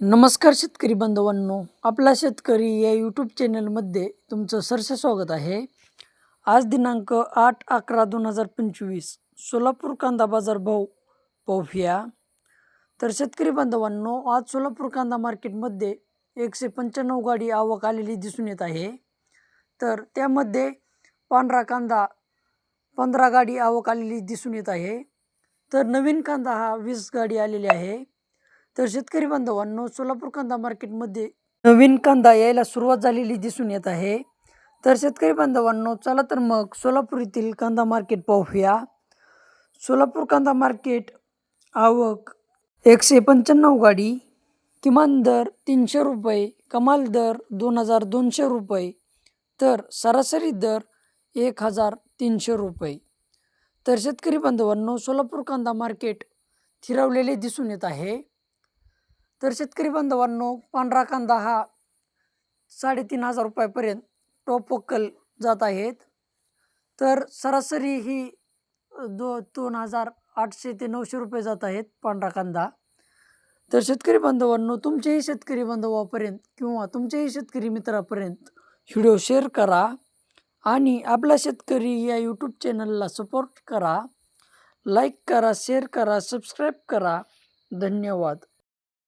नमस्कार शेतकरी बांधवांनो. आपला शेतकरी या यूट्यूब चॅनलमध्ये तुमचं सरसे स्वागत आहे. आज दिनांक आठ अकरा दोन हजार पंचवीस सोलापूर कांदा बाजार भाव पाहूया. तर शेतकरी बांधवांनो आज सोलापूर कांदा मार्केटमध्ये एकशे पंच्याण्णव गाडी आवक आलेली दिसून येत आहे. तर त्यामध्ये पांढरा कांदा पंधरा गाडी आवक आलेली दिसून येत आहे. तर नवीन कांदा हा वीस गाडी आलेली आहे. तर शेतकरी बांधवांनो सोलापूर कांदा मार्केटमध्ये नवीन कांदा यायला सुरुवात झालेली दिसून येत आहे. तर शेतकरी बांधवांनो चला तर मग सोलापूर येथील कांदा मार्केट पाहूया. सोलापूर कांदा मार्केट आवक एकशे पंच्याण्णव गाडी किमान दर तीनशे रुपये कमाल दर दोन हजार दोनशे रुपये तर सरासरी दर एक हजार तीनशे रुपये. तर शेतकरी बांधवांनो सोलापूर कांदा मार्केट थिरवलेले दिसून येत आहे. तर शेतकरी बांधवांनो पांढरा कांदा हा साडेतीन हजार रुपयापर्यंत टॉप वक्कल जात आहेत. तर सरासरी ही दो दोन हजार आठशे ते नऊशे रुपये जात आहेत पांढरा कांदा. तर शेतकरी बांधवांनो तुमच्याही शेतकरी बांधवापर्यंत किंवा तुमच्याही शेतकरी मित्रापर्यंत व्हिडिओ शेअर करा आणि आपला शेतकरी या यूट्यूब चॅनलला सपोर्ट करा. लाईक करा शेअर करा सबस्क्राईब करा. धन्यवाद.